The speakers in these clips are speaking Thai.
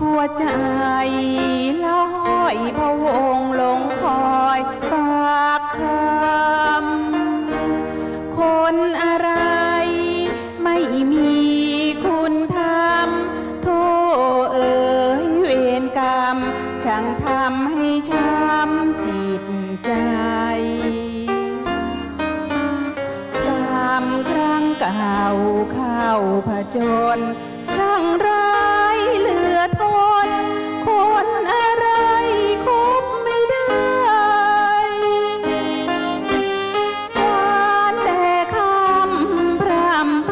หัวใจลอยพะวงลงคอยฝากคำคนอะไรไม่มีคุณธรรมโทษเอ่ยเวรกรรมช่างทำให้ช้ำจิตใจกรรมครั้งเก่าเข้าผจญช่างร้าย เหลือทนคนอะไรคบไม่ได้วานแต่คำพร่ำไพ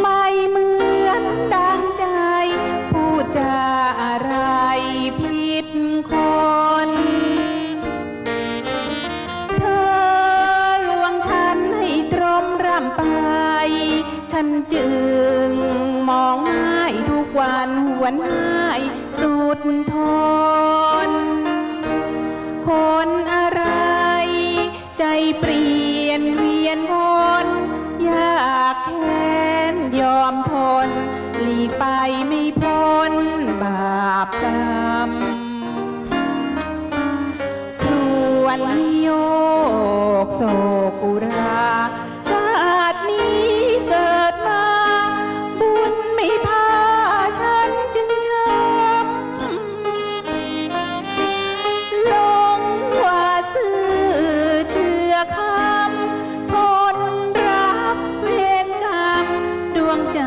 ไม่เหมือนดังใจ พูดจาอะไรผิดคน เธอลวงฉันให้ตรมรำไป ฉันจึงมอง กวันหวนหายสุดทน คนอะไร ใจเปลี่ยนเวียนวนยากแค้นยอมทน หลีกไปไม่พ้นบาปกรรมครวนโยกโศกุรา ใจ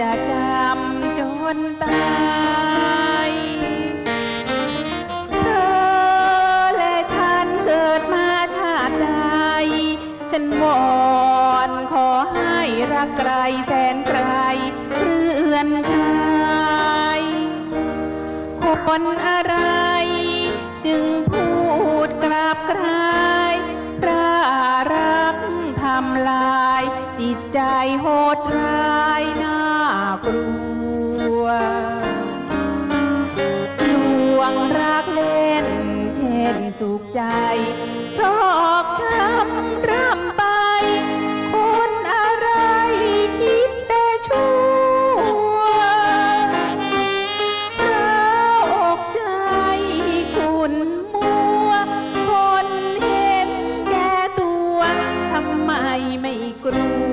จะจำจนตายเธอและฉันเกิดมาชาติใด ฉันวอนขอให้รักไกลแสนไกลเรื่อนคลายคนอะไร จึงพูดกราบกรา โหดร้ายน่ากลัวลวงรักเล่นเช่นสุขใจ ชอกช้ำร่ำไป คนอะไรคิดแต่ชั่วเราอกใจคุณมัว คนเห็นแก่ตัว ทำไมไม่กลัว